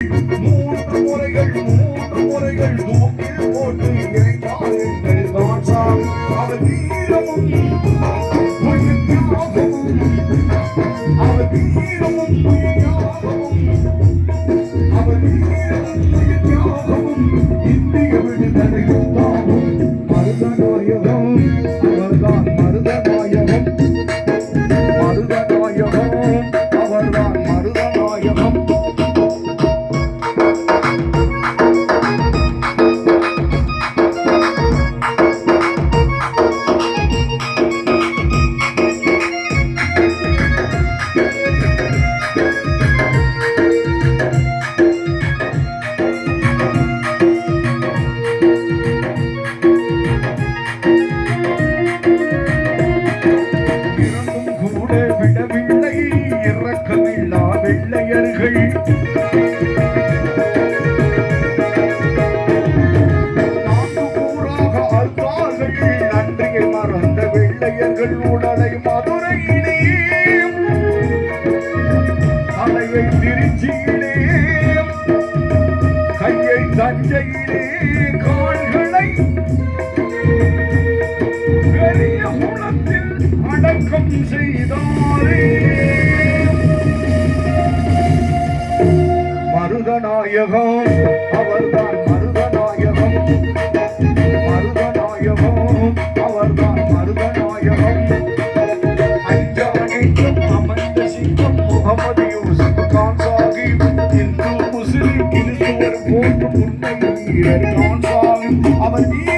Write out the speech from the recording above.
மூன்று முறைகள் மூன்று முறைகள் தூக்கில் போட்டு இறைந்தார் எங்கள் ராஜா அவர் தீரமும் அவர் வீரமும். கூட விடவில்லை. இறக்கமில்லா வெள்ளையர்கள். நன்றியை மறந்த வெள்ளையர்கள் உடலை மதுரையிலே தலையை திருச்சியிலே கையை தஞ்சையிலே கால்களை பெரிய குளத்தில் அடக்கம் செய்ய மருதநாயகம். அவர்தான் மருதநாயகம். மருதநாயகம். அவர்தான் மருதநாயகம். அஞ்சானைக்கும் அமர்ந்த சிங்கம் முகமது யூசுப் கான் சாஹிப். இந்து முஸ்லிம் கிறிஸ்துவர் போற்றும் உண்மை வீரர் கான் சாஹிப். அவர் வீர